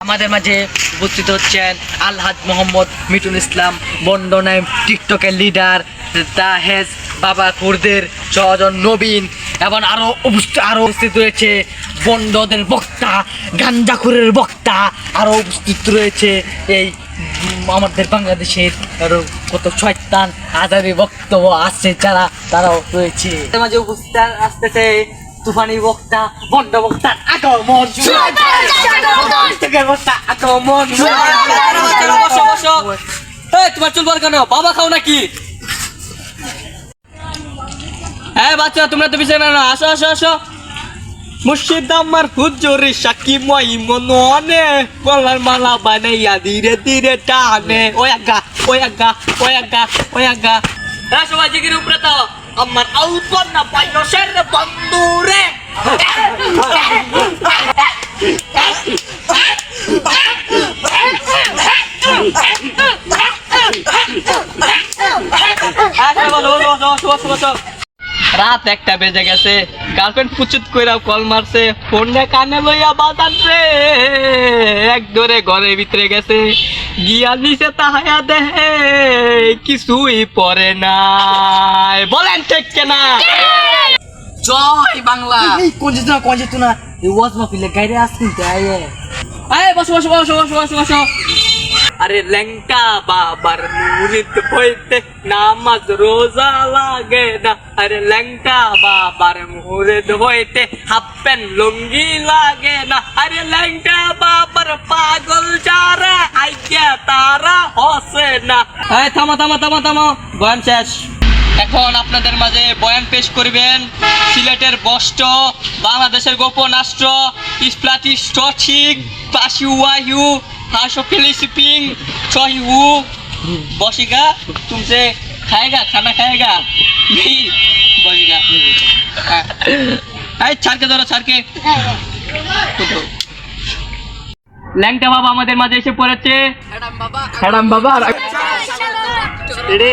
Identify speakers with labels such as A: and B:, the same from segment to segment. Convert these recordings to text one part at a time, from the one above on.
A: আমাদের মাঝে উপস্থিত হচ্ছেন আলহাজ মোহাম্মদ মিটুল ইসলাম বন্ডনাইম টিকটকের লিডার তাহেজ বাবা কুরদের ছজন নবীন, এবং আরও উপস্থিত আরও উপস্থিত রয়েছে বন্ডদের বক্তা, গাঞ্জাখুরের বক্তা, আরও উপস্থিত রয়েছে এই আমাদের বাংলাদেশের আরও কত শয়তান আজারি বক্তব্য আছে যারা তারাও রয়েছে। মাঝে উপস্থিত আসতেছে তুফানি বক্তা বন্ড বক্তা আগমন বক্তা আগমন
B: তোমার চুল বল কেন? বাবা খাও নাকি? হ্যাঁ বাচ্চা তোমরা তো না আসো আসো আসো। মুর্শিদ আমার হুজুরি সাকি মই মনে গলার মালা বানাইয়া ধীরে ধীরে টানে। আগা ওই আগা হ্যাঁ সবাই জিগির উপরে তো আমার আউটন না পাইলসের বন্ধুরে আচ্ছা বলো বলো বলো বলো বলো রাত একটা বেজে গেছে। গার্লফ্রেন্ড পুচুত কইরা কল মারছে। ফোনটা কানে লইয়া বাজান রে। এক ধরে ঘরের ভিতরে গেছে। গিয়া নিচে তাহায়া দেহে কিছুই পরে নাই। বলেন ঠিক কেনা?
A: জয় বাংলা। এই কোনজিত না কোনজিত না। এই ওয়াজ মাহফিলে গাইরে আসছেন তাই
B: এই বসো বসো বসো বসো বসো বসো। আরে ল্যাংটা বাবার মুরিদ হইতে নামাজ রোজা লাগে না। আরে ল্যাংটা বাবার মুরিদ হইতে হাফ লুঙ্গি লাগে না। আরে ল্যাংটা বাবার পাগল যারা, আইয়া তারা হসে না। এই, থামো থামো থামো থামো, বয়ান শেষ। এখন আপনাদের মাঝে বয়ান পেশ করবেন। সিলেটের বস্ত্র বাংলাদেশের গোপন রাষ্ট্র ইসপ্লাটি স্টচিক हाशोफिली शिपिंग चोही वो बसेगा तुमसे खाएगा खाना खाएगा नहीं बसेगा আই ছাড়কে ধরো ছাড়কে। ল্যাংটা বাবা আমাদের মাঝে এসে পড়েছে।
A: হ্যাডাম বাবা। হ্যাডাম বাবা। হ্যাঁ, রে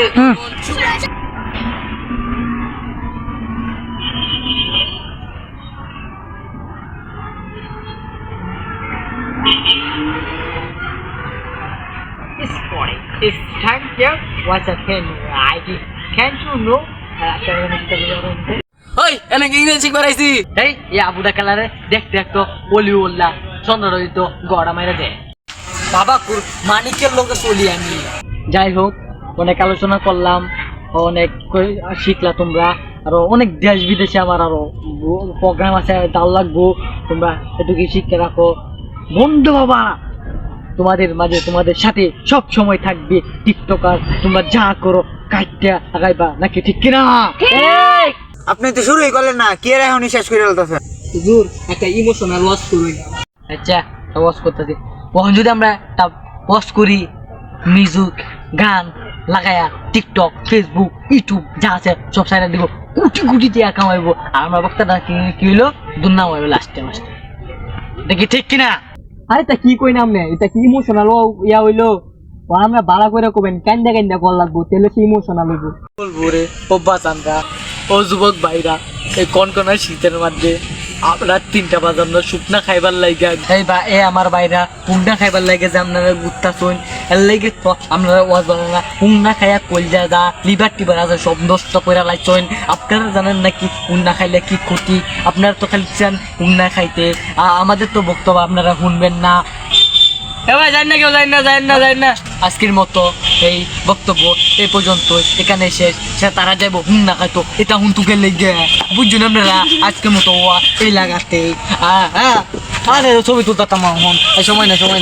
A: morning. Is time here was a pen ID. Can't you know?
B: ওই এনে ইংরেজি আইছি
A: এই এই আবুদা কালারে দেখ দেখ তো অলি উল্লা চন্দ্রদিত গড়া মাইরা যায় বাবা কুর মানিকের লোকে চলি আমি। যাই হোক অনেক আলোচনা করলাম অনেক শিখলা তোমরা আরও অনেক দেশ বিদেশে আমার আরও প্রোগ্রাম আছে তাও লাগবো তোমরা এটুকু শিখে রাখো। বন্ধু বাবা তোমাদের মাঝে তোমাদের সাথে সব সময় থাকবে। টিকটকার তোমরা যা করো কাটটা আগাইবা নাকি ঠিক কিনা? এই!
C: আপনি তো শুরুই করলেন না কে রে এখনই শেষ করে ফেলতেছেন?
B: হুজুর একটা ইমোশনাল লস করবেন
A: আচ্ছা ওয়াশ করতেছি। তখন যদি আমরা তা ওয়াশ করি মিউজিক গান লাগায়া টিকটক ফেসবুক ইউটিউব যা আছে সব সাইডে দিব কুটি কোটি টাকা কামাইবো। আর আমরা বক্তাটা কি কি হইল? দুর্নাম হইল লাস্টে লাস্টে দেখি ঠিক কিনা?
B: আরে তা কি কই নাম নে? এটা কি ইমোশনাল ইয়া হইল। ও আমরা বাড়া করে কবেন কান্দা কান্দা কল লাগবো? তাহলে কি ইমোশনাল হইবো।
A: বলব রে ও বাচানরা ও যুবক ভাইরা এই কনকনা শীতের মধ্যে আপনার তিনটা না শুকনা খাইবার লাগে এই বা এ আমার বাইরা হুংনা খাইবার লাগে যে আপনারা গুত্তা শুন তো আপনারা ওয়াজ বানান না হুংনা খাইয়া কলজা দা সব নষ্ট করে লাইছেন। আপনারা জানেন নাকি হুংনা খাইলে কি ক্ষতি? আপনারা তো খালি চান হুংনা খাইতে। আমাদের তো বক্তব্য আপনারা শুনবেন না। আজকের মতো এই বক্তব্য এই পর্যন্ত এখানে শেষ। সে তারা যাব হুম না খাইতো। এটা হুন তুকে লেগে বুঝছেন আপনারা? আজকের মতো এই লাগাতে। ছবি তুলতাম এই সময় না সময়।